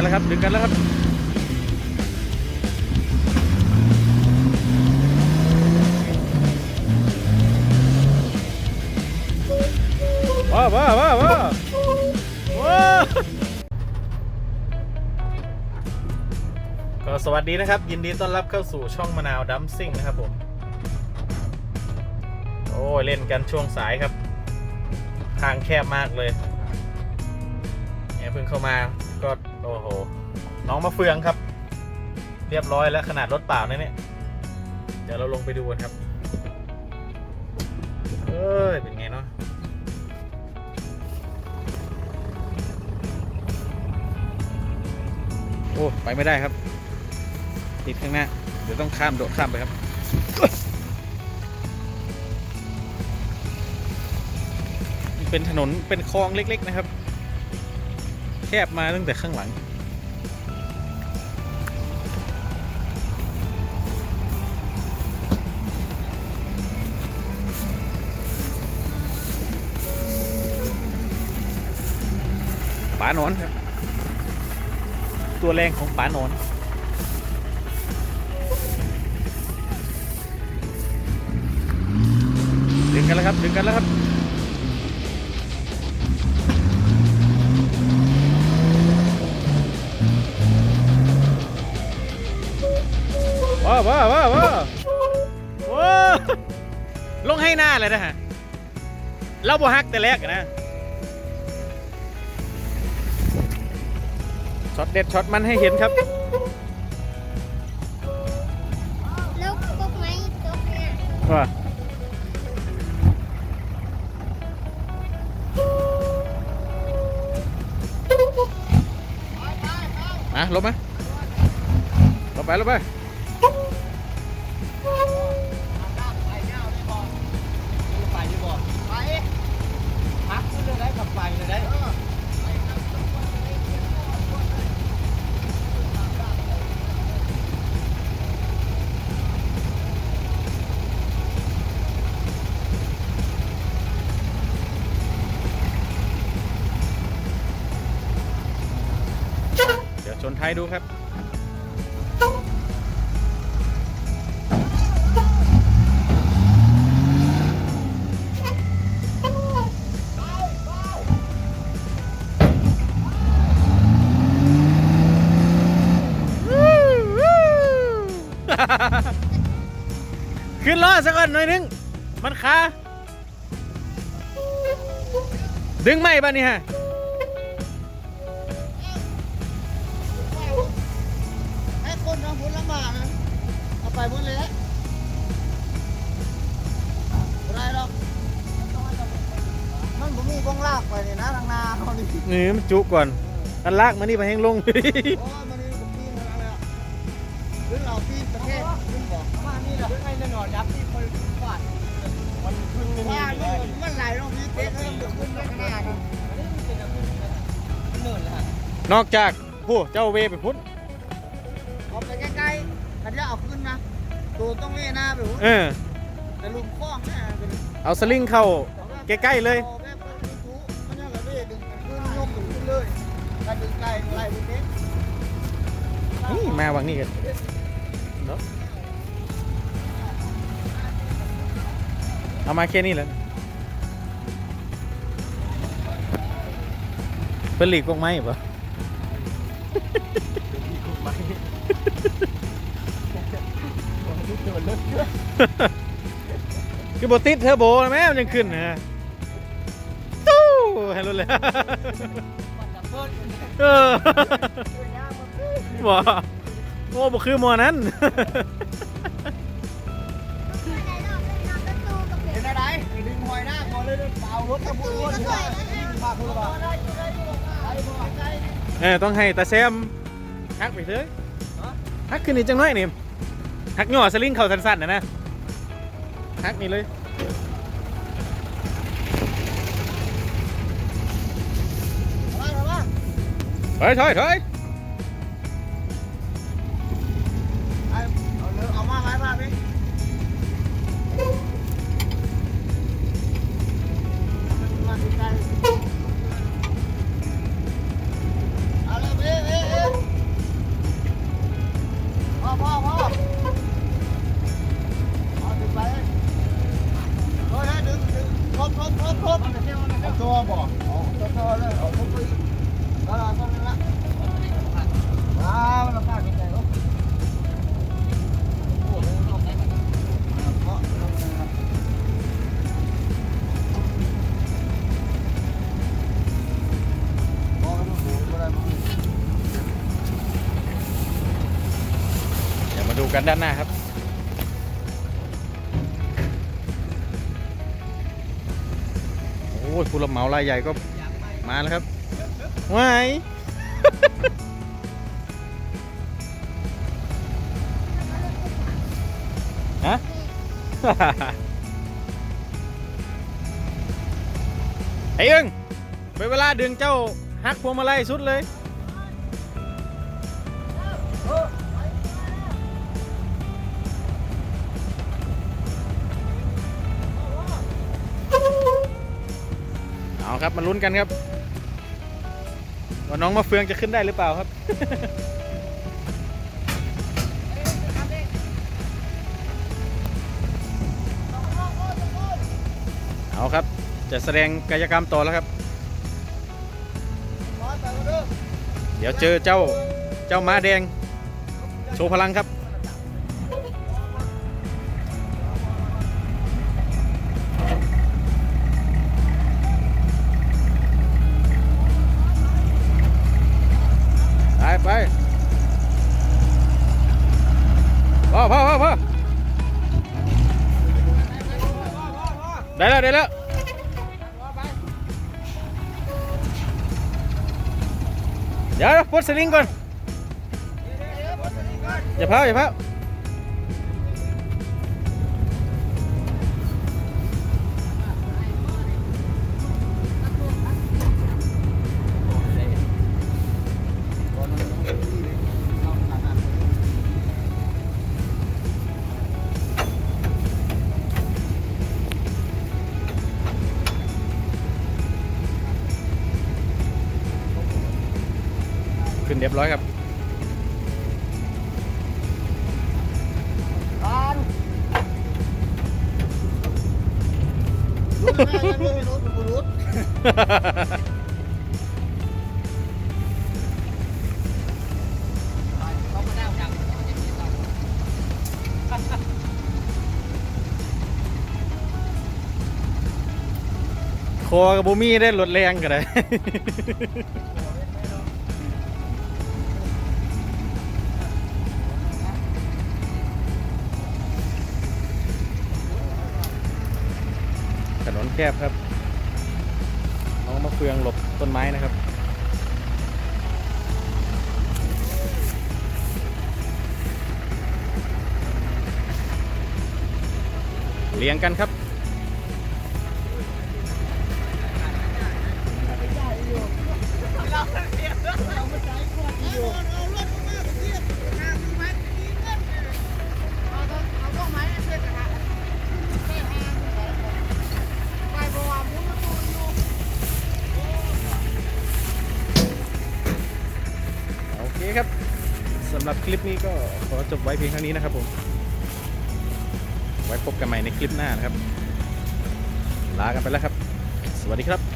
กันแล้วครับ ดึงกันแล้วครับว้าวว้าวว้าวว้าวก็สวัสดีนะครับ ยินดีต้อนรับเข้าสู่ช่องมะนาวดัมซิ่งนะครับผม โอ้เล่นกันช่วงสายครับ ทางแคบมากเลยเนี่ยเพิ่งเข้ามาก็ โอ้โห น้องมะเฟืองครับ เรียบร้อยแล้วขนาดรถเปล่านะเนี่ย เดี๋ยวเราลงไปดูกันครับ เอ้ย เป็นไงเนาะโอ้ไปไม่ได้ครับ ติดข้างหน้า เดี๋ยวต้องข้ามโดดข้ามไปครับเป็นถนนเป็นคลองเล็ก ๆ นะครับ แคบมาตั้งแต่ข้างหลัง ป๋าหนอนครับตัวแรงของป๋าหนอนดึงกันแล้วครับดึงกันแล้วครับ ว้าวว้าวว้าวว้าวว้าวลงให้หน้าเลยนะฮะเราบ่ฮักแต่แรกอะนะช็อตเด็ดช็อตมันให้เห็นครับแล้วก็ไม้ตกเนี่ยว่ามาลบไหมลบไปลบไปไป ได้ขับไปเลยได้เดี๋ยวชนท้ายดูครับ ขึ้นล้อสักก่อนหน่อยนึง มันคาดึงไม่ป่ะนี่ฮะให้คนทำผลลำบากนะเอาไปหมดเลยนะบ่ได้หรอกมันผมมีบ้องลากไปนี่นะทางนาเขานี่นี่มันจุก่อนกันลากมานี่ไปแห้งลงโอ้ยมันนี่ผมปีนมาแล้วหรือเราปีนประเทศขึ้นบอก มานี่แหละไอ้แน่นอนยับที่คนฟาดมันขึ้นว่านี่มันไหลลงนี่เต๊ะแล้วมันขึ้นไปข้างหน้านะมันเนินเลยฮะนอกจากผู้เจ้าเวไปพุทธเอาไปใกล้ๆถ้าจะเอาขึ้นนะตัวต้องเวหน้าไปหูเออแต่ลุมคล้องเนี่เอาสลิงเข้าใกล้ๆเลยอาแบบเป็นทุกมันเนี่ยละเว้ยดึงขึ้นยกขึ้นเลยถ้าดึงไกลไล่ไปเต๊ะนี่มาวังนี่กันเนาะ เอามาแค่นี้แหล้วเป็นหลีกกงไม้ปะคือบติดเทอร์โบนะแม่มันยังขึ้นนะตู้ให้รถเลยเออบ่โอ้บ่คือหมอนั้น ดึงหอยหน้าก่อนเลยเปล่ารถตะบุรถพาคุณละบาทเออต้องให้ตาแซมฮักไปเถอะฮักขึ้นนี่จังน้อยนี่ฮักหย่อสลิงเข่าสั้นๆนะนะฮักนี่เลยถอยถอยถอย พ่อพ่อ กันด้านหน้าครับ โอ้ยผู้รับเหมารายใหญ่ก็มาแล้วครับว้ายฮะไอ้เอิงไปเวลาดึงเจ้าหักพวงมาลัยสุดเลย เอาครับมาลุ้นกันครับว่าน้องมะเฟืองจะขึ้นได้หรือเปล่าครับ เอาครับ จะแสดงกายกรรมต่อแล้วครับ เดี๋ยวเจอเจ้าเจ้าม้าแดง โชว์พลังครับ ไปไปพ่อพ่อพ่อพ่อได้แล้วได้แล้วเดี๋ยวปลดสลิงก่อนอย่าเผาอย่าเผา เรียบร้อยครับทานรู้ไหมรู้ไม่รู้ไม่รู้เขามาได้ดังคอกับบูมี่ได้ลดแรงกันเถนนแคบครับ น้องมะเฟืองหลบต้นไม้นะครับเลี้ยงกันครับำหรับคลิปนี้ก็ขอจบไว้เพียงเท่านี้นะครับผม ไว้พบกันใหม่ในคลิปหน้านะครับ ลากันไปแล้วครับ สวัสดีครับ